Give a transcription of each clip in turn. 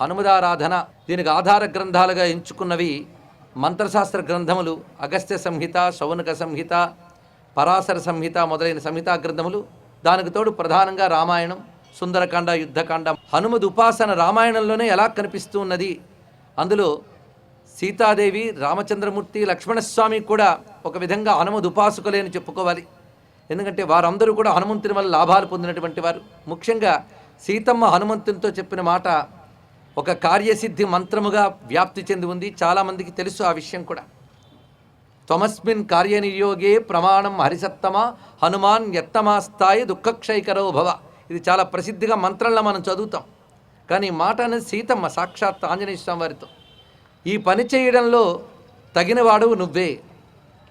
హనుమదారాధన దీనికి ఆధార గ్రంథాలుగా ఎంచుకున్నవి మంత్రశాస్త్ర గ్రంథములు అగస్త్య సంహిత శౌనక సంహిత పరాశర సంహిత మొదలైన సంహితా గ్రంథములు దానికి తోడు ప్రధానంగా రామాయణం సుందరకాండ యుద్ధకాండ హనుమద్ ఉపాసన రామాయణంలోనే ఎలా కనిపిస్తూ ఉన్నది? అందులో సీతాదేవి రామచంద్రమూర్తి లక్ష్మణస్వామి కూడా ఒక విధంగా హనుమద్ ఉపాసకులే అని చెప్పుకోవాలి. ఎందుకంటే వారందరూ కూడా హనుమంతుని వల్ల లాభాలు పొందినటువంటి వారు. ముఖ్యంగా సీతమ్మ హనుమంతునితో చెప్పిన మాట ఒక కార్యసిద్ధి మంత్రముగా వ్యాప్తి చెంది ఉంది. చాలామందికి తెలుసు ఆ విషయం కూడా. త్వమస్మిన్ కార్యనియోగే ప్రమాణం హరిసత్తమ హనుమాన్ ఎత్తమాస్తాయి దుఃఖక్షయకరో భవ. ఇది చాలా ప్రసిద్ధిగా మంత్రంలో మనం చదువుతాం. కానీ మాట అనేది సీతమ్మ సాక్షాత్ ఆంజనేయ స్వామి వారితో. ఈ పని చేయడంలో తగినవాడు నువ్వే.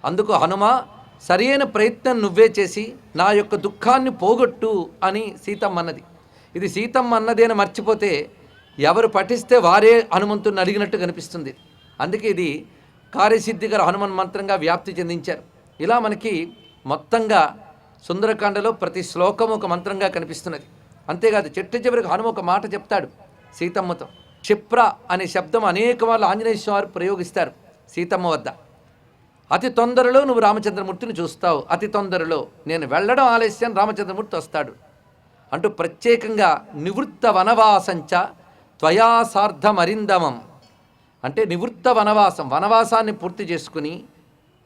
అందుకు హనుమ సరైన ప్రయత్నం నువ్వే చేసి నా యొక్క దుఃఖాన్ని పోగొట్టు అని సీతమ్మ అన్నది. ఇది సీతమ్మ అన్నదేని మర్చిపోతే ఎవరు పఠిస్తే వారే హనుమంతుని అడిగినట్టు కనిపిస్తుంది. అందుకే ఇది కార్యసిద్ధిగల హనుమన్ మంత్రంగా వ్యాప్తి చెందించారు. ఇలా మనకి మొత్తంగా సుందరకాండలో ప్రతి శ్లోకం ఒక మంత్రంగా కనిపిస్తున్నది. అంతేకాదు చెట్టు చివరికి హనుమ ఒక మాట చెప్తాడు సీతమ్మతో. క్షిప్ర అనే శబ్దం అనేక వాళ్ళు ఆంజనేయ స్వామి వారు ప్రయోగిస్తారు సీతమ్మ వద్ద. అతి తొందరలో నువ్వు రామచంద్రమూర్తిని చూస్తావు. అతి తొందరలో నేను వెళ్ళడం ఆలస్యం రామచంద్రమూర్తి వస్తాడు. అంటూ ప్రత్యేకంగా నివృత్త వనవాసంచ త్వయా సార్ధమరిందమం. అంటే నివృత్త వనవాసం వనవాసాన్ని పూర్తి చేసుకుని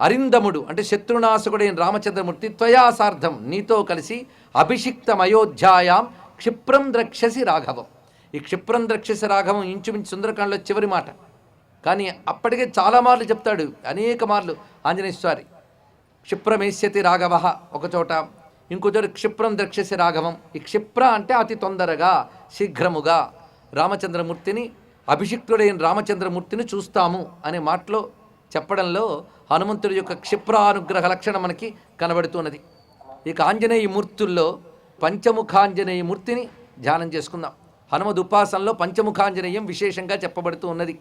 అరిందముడు అంటే శత్రునాశకుడైన రామచంద్రమూర్తి త్వయా సార్ధం నీతో కలిసి అభిషిక్తమయోధ్యాయాం క్షిప్రం ద్రక్షసి రాఘవం. ఈ క్షిప్రం ద్రక్షసి రాఘవం ఇంచుమించు సుందరకాండలో చివరి మాట. కానీ అప్పటికే చాలా మార్లు చెప్తాడు అనేక మార్లు ఆంజనేయ క్షిప్రమేష్యతి రాఘవ ఒకచోట ఇంకో చోట క్షిప్రం ద్రక్షసి రాఘవం. ఈ క్షిప్ర అంటే అతి తొందరగా శీఘ్రముగా రామచంద్రమూర్తిని అభిషిక్తుడైన రామచంద్రమూర్తిని చూస్తాము అనే మాటలో చెప్పడంలో హనుమంతుడి యొక్క క్షిప్రానుగ్రహ లక్షణం మనకి కనబడుతున్నది. ఇక ఆంజనేయ మూర్తుల్లో పంచముఖాంజనేయ మూర్తిని ధ్యానం చేసుకుందాం. హనుమద్ ఉపాసనలో పంచముఖాంజనేయం విశేషంగా చెప్పబడుతూ ఉన్నది.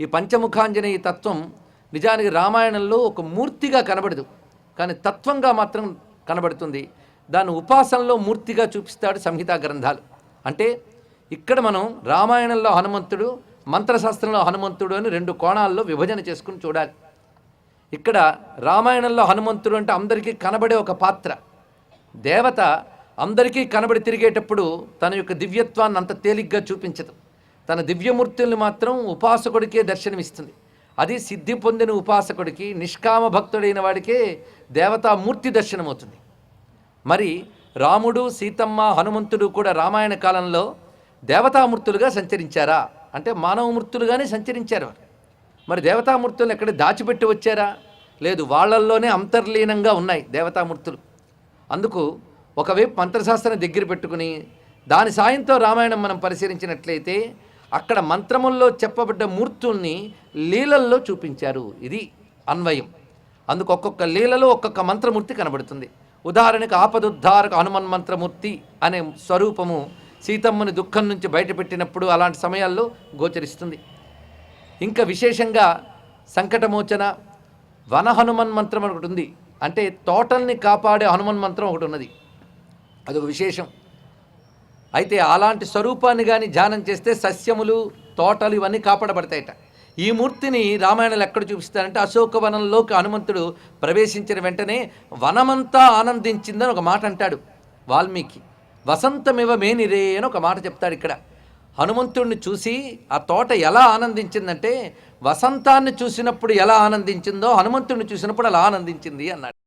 ఈ పంచముఖాంజనేయ తత్వం నిజానికి రామాయణంలో ఒక మూర్తిగా కనబడదు. కానీ తత్వంగా మాత్రం కనబడుతుంది. దాన్ని ఉపాసనలో మూర్తిగా చూపిస్తాడు సంహితా గ్రంథాలు. అంటే ఇక్కడ మనం రామాయణంలో హనుమంతుడు మంత్రశాస్త్రంలో హనుమంతుడు అని రెండు కోణాల్లో విభజన చేసుకుని చూడాలి. ఇక్కడ రామాయణంలో హనుమంతుడు అంటే అందరికీ కనబడే ఒక పాత్ర. దేవత అందరికీ కనబడి తిరిగేటప్పుడు తన యొక్క దివ్యత్వాన్ని అంత తేలిగ్గా చూపించదు. తన దివ్యమూర్తుల్ని మాత్రం ఉపాసకుడికే దర్శనమిస్తుంది. అది సిద్ధి పొందిన ఉపాసకుడికి నిష్కామ భక్తుడైన వాడికే దేవతామూర్తి దర్శనమవుతుంది. మరి రాముడు సీతమ్మ హనుమంతుడు కూడా రామాయణ కాలంలో దేవతామూర్తులుగా సంచరించారా? అంటే మానవమూర్తులుగానే సంచరించారు వారు. మరి దేవతామూర్తులను ఎక్కడ దాచిపెట్టి వచ్చారా? లేదు వాళ్ళల్లోనే అంతర్లీనంగా ఉన్నాయి దేవతామూర్తులు. అందుకు ఒకవైపు మంత్రశాస్త్రం దగ్గర పెట్టుకుని దాని సాయంతో రామాయణం మనం పరిశీలించినట్లయితే అక్కడ మంత్రముల్లో చెప్పబడ్డ మూర్తుల్ని లీలల్లో చూపించారు. ఇది అన్వయం. అందుకు ఒక్కొక్క లీలలో ఒక్కొక్క మంత్రమూర్తి కనబడుతుంది. ఉదాహరణకు ఆపదుద్ధారక హనుమన్ మంత్రమూర్తి అనే స్వరూపము సీతమ్మని దుఃఖం నుంచి బయటపెట్టినప్పుడు అలాంటి సమయాల్లో గోచరిస్తుంది. ఇంకా విశేషంగా సంకటమోచన వన హనుమన్ మంత్రం ఒకటి ఉంది. అంటే తోటల్ని కాపాడే హనుమన్ మంత్రం ఒకటి ఉన్నది. అదొక విశేషం. అయితే అలాంటి స్వరూపాన్ని కానీ ధ్యానం చేస్తే సస్యములు తోటలు ఇవన్నీ కాపాడబడతాయట. ఈ మూర్తిని రామాయణంలో ఎక్కడ చూపిస్తారంటే అశోకవనంలోకి హనుమంతుడు ప్రవేశించిన వెంటనే వనమంతా ఆనందించిందని ఒక మాట అంటాడు వాల్మీకి. వసంతమివ మేనిరే అని ఒక మాట చెప్తాడు ఇక్కడ. హనుమంతుడిని చూసి ఆ తోట ఎలా ఆనందించిందంటే వసంతాన్ని చూసినప్పుడు ఎలా ఆనందించిందో హనుమంతుడిని చూసినప్పుడు అలా ఆనందించింది అన్నాడు.